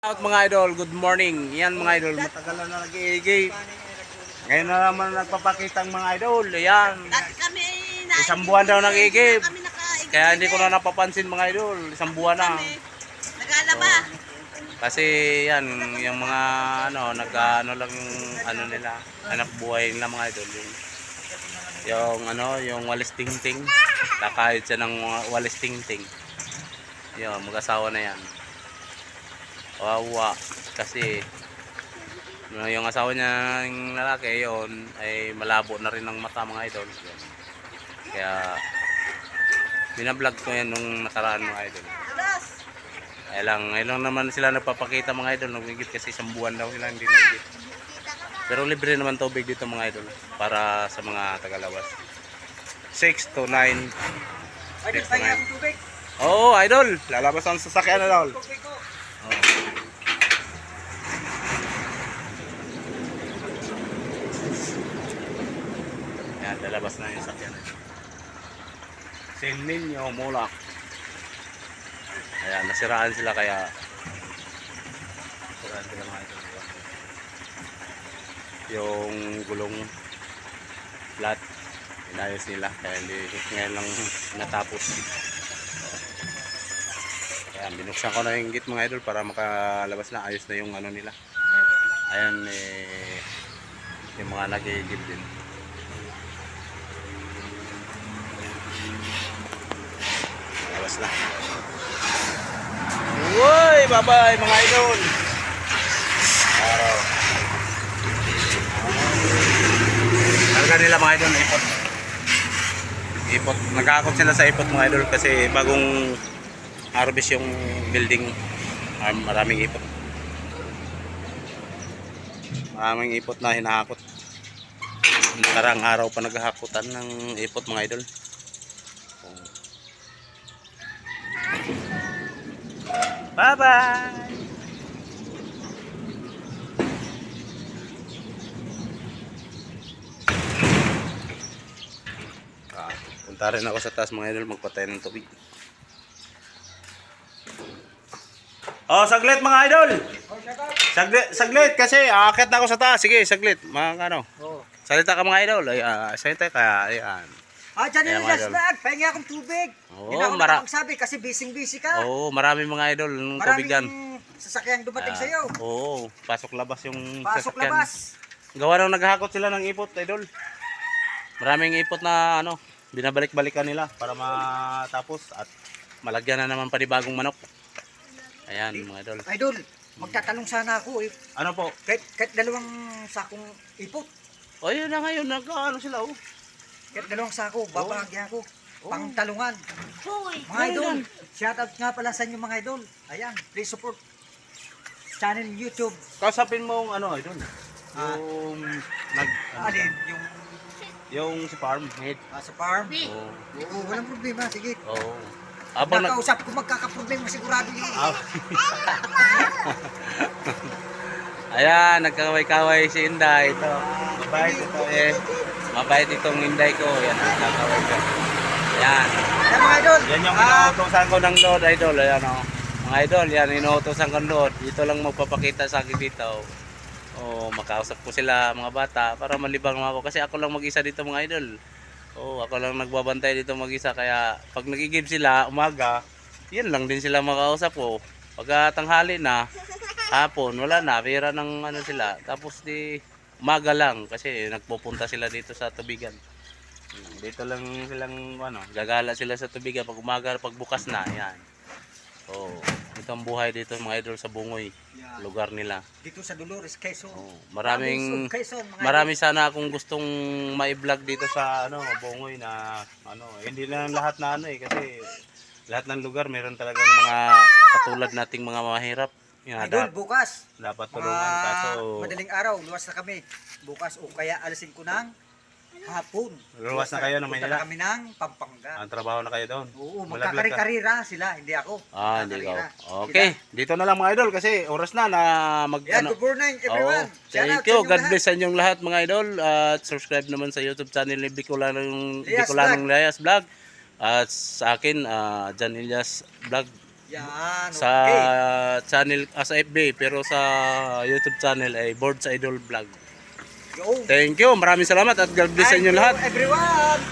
Out mga idol, good morning. Yan mga idol, matagal na nag-iigay. Ngayon na naman nagpapakita ang mga idol. Yan. Isang buwan daw nag-iigib. Kaya hindi ko na napapansin mga idol. Isang buwan na. Nagalaba. Kasi yan, yung mga ano, nag ano lang yung ano nila, anak buhay nila mga idol. Yung, yung ano, yung walis ting-ting. Kakahit siya ng walis ting-ting. Yun, mag-asawa na yan. Wawa. Kasi yung asawa niya ng lalaki yon ay malabo na rin ang mata mga idol. Kaya binablog ko yan nung nakaraan mga idol. Kaya lang, ngayon lang naman sila nagpapakita mga idol. Nagigit kasi isang buwan daw sila hindi nagigit. Pero libre naman tubig dito mga idol. Para sa mga tagalabas. 6 to 9. Ay, 6 to pahinga 9. akong tubig. Oo, oh, idol. Lalabas ang sasakyan na idol. Tubig ko. Yan, lalabas na yung sasakyan. Sin Niño Mulak. Ayan, nasiraan sila kaya nasiraan sila mga idol. Yung gulong flat inayos nila kaya hindi ngayon lang natapos. Kaya binuksan ko na yung gate mga idol para makalabas na ayos na yung ano nila. Ayan eh yung mga nagigib din. Labas na. Bye-bye mga idol. Araw. Talaga nila mga idol, ipot. Ipot. Nagkakot sila sa ipot mga idol kasi bagong harvest yung building. Ah, maraming ipot. Maraming ipot na hinahakot. Nakarang araw pa naghahakutan ng ipot mga idol. Bye-bye! Ah, punta rin ako sa taas mga idol magpatay ng tubig. Oh, saglit mga idol. Saglit, saglit kasi aakit na ako sa taas. Sige, saglit. Mga ano. Oo. Salita ka mga idol. Ay, ah, salita ka. Ayan. Ah, dyan yung mga last idol. bag. Pahinga akong tubig. Oo, Hindi na ako mara- nakapagsabi kasi busy-busy ka. Oo, marami mga idol ng tubig yan. Maraming sasakyang dumating Ah, sa'yo. Oo, pasok labas yung Pasok sasakyan. labas. Gawa nang naghahakot sila ng ipot, idol. Maraming ipot na ano, binabalik-balikan nila para matapos at malagyan na naman panibagong manok. Ayan, mga idol. Idol, magtatanong sana ako eh. Ano po? Kahit, kahit dalawang sakong ipot. O yun na ngayon, nagkaano sila oh. Kahit dalawang sako, babahagyan ko. Pang talungan. Mga Ayun idol, lang. shoutout nga pala sa inyo mga idol. Ayan, please support channel YouTube. Kausapin mo ang ano, idol. Ah. Yung nag ano, Alin, yung yung si farm head. ah, sa farm. Oo. Oo, walang problema. Sige. Oo. Habang nag Nakausap ko magkakaproblema sigurado yun. Ah. Ayan, nagkaway-kaway si Inday. Ito, mabait ito eh. Mabait itong Inday ko. Yan, nagkaway ko. Ayan. Ayan mga idol. Yan yung ah, inuutosan ko ng Lord, idol. Ayan o. Mga idol, yan, inuutosan ko ng Lord. Dito lang magpapakita sa akin dito. Oh, makausap ko sila, mga bata, para malibang ako. Kasi ako lang mag-isa dito, mga idol. Oh, ako lang nagbabantay dito mag-isa. Kaya, pag nagigib sila, umaga, yan lang din sila makausap ko. Pag tanghali na, hapon, wala na, pera ng ano sila. Tapos di, umaga lang, kasi nagpupunta sila dito sa tubigan. Dito lang silang ano, gagala sila sa tubigan pag umaga, pag bukas na, yan. So, ito ang buhay dito mga idol sa Bungoy, yeah. lugar nila. Dito sa Dolores, Quezon. Oh, maraming Quezon, marami sana akong gustong mai-vlog dito sa ano, Bungoy na ano, hindi na lahat na ano eh kasi lahat ng lugar meron talagang mga katulad nating mga mahirap. Yan, idol. dapat, bukas. dapat tulungan kaso madaling araw, luwas na kami. Bukas o kaya alisin ko ng hapon. Luwas na kayo ng Punta Manila? na kami ng Pampanga. ang trabaho na kayo doon. Oo, ka. magkakari-karira sila, hindi ako. Ah, hindi ka. Magkakarira. Okay, dito na lang mga idol kasi oras na na mag Yan, ano. good morning everyone. Shout Thank you. God bless sa inyong lahat mga idol. At subscribe naman sa YouTube channel ni Bicolanong Bicolanong Lias Vlog. At sa akin, uh, Jan Elias Vlog. Yan, sa okay. channel ah, sa FB pero sa YouTube channel ay Boards Idol Vlog. Yo. Thank you. Maraming salamat at God bless sa inyo lahat. everyone.